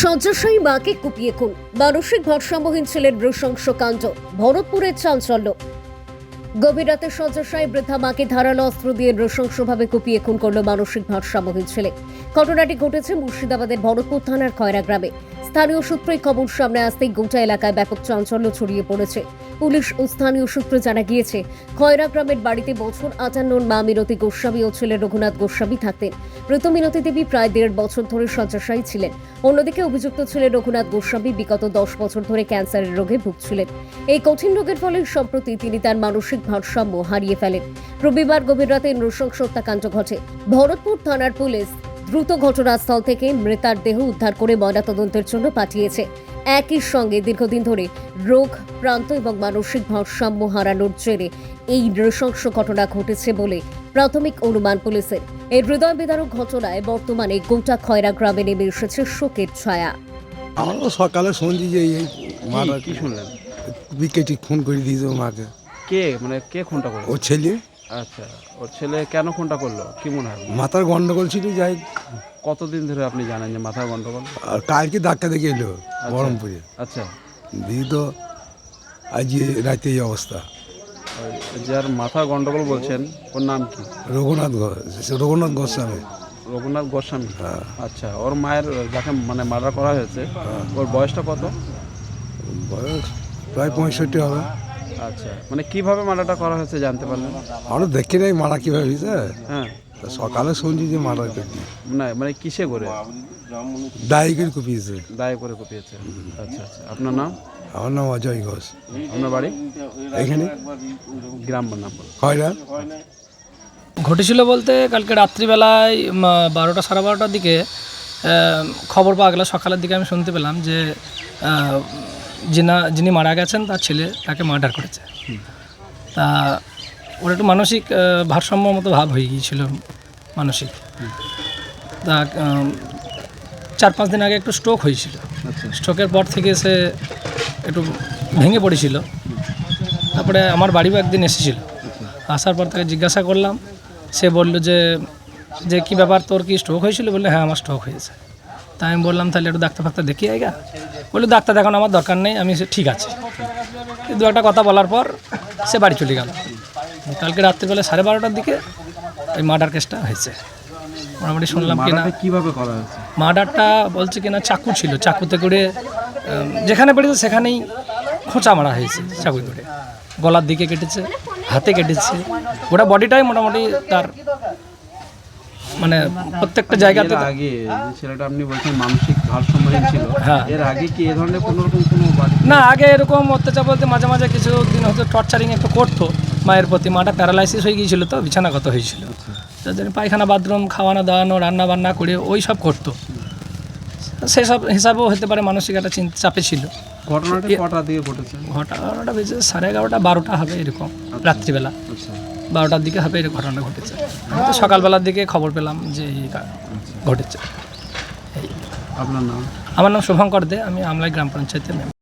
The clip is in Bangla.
শয্যাশায়ী মাকে কুপিয়ে খুন। মানসিক ভারসাম্যহীন ছেলের নৃশংস কাণ্ড, ভরতপুরের চাঞ্চল্য। গভীর রাতে শয্যাশায়ী বৃদ্ধা মাকে ধারালো অস্ত্র দিয়ে নৃশংসভাবে কুপিয়ে খুন করল মানসিক ভারসাম্যহীন ছেলে। ঘটনাটি ঘটেছে মুর্শিদাবাদের ভরতপুর থানার খয়রা গ্রামে। স্থানীয় সূত্রেই খবর, সামনে আসতেই গোটা এলাকায় ব্যাপক চাঞ্চল্য ছড়িয়ে পড়েছে। পুলিশ ও স্থানীয় সূত্রে জানা গিয়েছে, খয়রা গ্রামের বাড়িতে বছর আটান্নর মা মিনতি গোস্বামী ও ছেলে রঘুনাথ গোস্বামী থাকতেন। মৃত মিনতি দেবী প্রায় দেড় বছর ধরে শয্যাশায়ী ছিলেন। অন্যদিকে অভিযুক্ত ছেলে রঘুনাথ গোস্বামী বিগত দশ বছর ধরে ক্যান্সারের রোগে ভুগছিলেন। এই কঠিন রোগের ফলে সম্প্রতি তিনি তার মানসিক ভারসাম্য হারিয়ে ফেলেন। রবিবার গভীর রাতে নৃশংস হত্যাকাণ্ড ঘটে। ভরতপুর থানার পুলিশ দ্রুত ঘটনাস্থল থেকে মৃতার দেহ উদ্ধার করে ময়নাতদন্তের জন্য পাঠিয়েছে। একই সঙ্গে দীর্ঘদিন ধরে রোগ প্রান্ত এবং মানসিক ভারসাম্য হারানোর জেরে এই নৃশংস ঘটনা ঘটেছে বলে প্রাথমিক অনুমান পুলিশের। এই হৃদয় বিদারক ঘটনায় বর্তমানে গোটা খয়রা গ্রামে নেমে এসেছে শোকের ছায়া। আমরা সকালে শুনছি যে এই মারা কি শুনলেন? বিকেটি খুন করে দিয়েছে মাকে কে? মানে কে খুনটা করল ও ছেলে। আচ্ছা ওর ছেলে কেন খুনটা করল? কি মনে হয়? মাথার গন্ডগোল ছিল যাই কতদিন ধরে আপনি জানেন যে মাথার গন্ডগোল? আর কালকে ধাক্কা দেখে এলো বহরমপুরে। আচ্ছা। দিয়ে তো আজ রাতে এই অবস্থা। যার মাথার গন্ডগোল বলছেন ওর নাম কি? রঘুনাথ রঘুনাথ গোস্বামী। রঘুনাথ গোস্বামী। হ্যাঁ। আচ্ছা ওর মায়ের যাকে মানে মার্ডার করা হয়েছে ওর বয়সটা কত? বয়স প্রায় পঁয়ষট্টি হবে। আচ্ছা। মানে কীভাবে মার্ডারটা করা হয়েছে জানতে পারলেন? আমরা দেখি নাই মারা কীভাবে হয়েছে। হ্যাঁ। তা সকালে শুনছি যে মারা করছি না মানে কিসে করে? দায়ী করে কুপিয়েছে। দায় করে কপিয়েছে। আচ্ছা আচ্ছা। আপনার নাম? আমার নাম অজয় ঘোষ। আপনার বাড়ি? এখানে। গ্রাম নাম। খয়রা ঘটেছিল বলতে কালকে রাত্রিবেলায় বারোটা সাড়ে বারোটার দিকে খবর পাওয়া গেল। সকালের দিকে আমি শুনতে পেলাম যে যিনা যিনি মারা গেছেন তার ছেলে তাকে মার্ডার করেছে। তা ওর একটু মানসিক ভারসাম্য মতো ভাব হয়ে গিয়েছিল মানসিক। তা চার পাঁচ দিন আগে একটু স্ট্রোক হয়েছিল। স্ট্রোকের পর থেকে সে একটু ভেঙে পড়েছিল। তারপরে আমার বাড়িও একদিন এসেছিল। আসার পর তাকে জিজ্ঞাসা করলাম। সে বলল যে যে কি ব্যাপার তোর কি স্ট্রোক হয়েছিল? বললে হ্যাঁ আমার স্ট্রোক হয়েছে। তাই আমি বললাম তাহলে একটু ডাক্তার ফাক্তার দেখি আইগা বলল ডাক্তার দেখানো আমার দরকার নেই আমি সে ঠিক আছে। দু একটা কথা বলার পর সে বাড়ি চলে গেল। কালকে রাত্রিবেলা সাড়ে বারোটার দিকে ওই মার্ডার কেসটা হয়েছে। মোটামুটি শুনলাম কি না মার্ডারটা করা হয়েছে? মার্ডারটা বলছে কিনা চাকু ছিল। চাকুতে করে যেখানে পেরেছে সেখানেই খোঁচা মারা হয়েছে চাকু করে গলার দিকে কেটেছে হাতে কেটেছে। গোটা বডিটাই মোটামুটি তার মানে প্রত্যেকটা জায়গাতে আগে ছেলেটা আপনি বলছেন মানসিক ভারসাম্যহীন ছিল হ্যাঁ। এর আগে কি এ ধরনের কোনো রকম কোনো না আগে এরকম অত্যাচার বলতে মাঝে মাঝে কিছু দিন হয়তো টর্চারিং একটু করতো। মায়ের প্রতি মাটা প্যারালাইসিস হয়ে গিয়েছিল তো বিছানাগত হয়েছিল। তার জন্য পায়খানা বাথরুম খাওয়ানো দাওয়ানো রান্না বান্না করে ওই সব করতো। সেসব হিসাবেও হতে পারে মানসিক একটা চিন্তা চাপে ছিল। ঘটনাটা কটা দিয়ে ঘটেছে? ঘটনাটা বেজে সাড়ে এগারোটা বারোটা হবে এরকম রাত্রিবেলা। আচ্ছা। বারোটার দিকে হবে এরকম ঘটনা ঘটেছে। আমি তো সকালবেলার দিকে খবর পেলাম যে এই কা- ঘটেছে। আপনার নাম? আমার নাম শুভঙ্কর দে আমি আমলাই গ্রাম পঞ্চায়েতের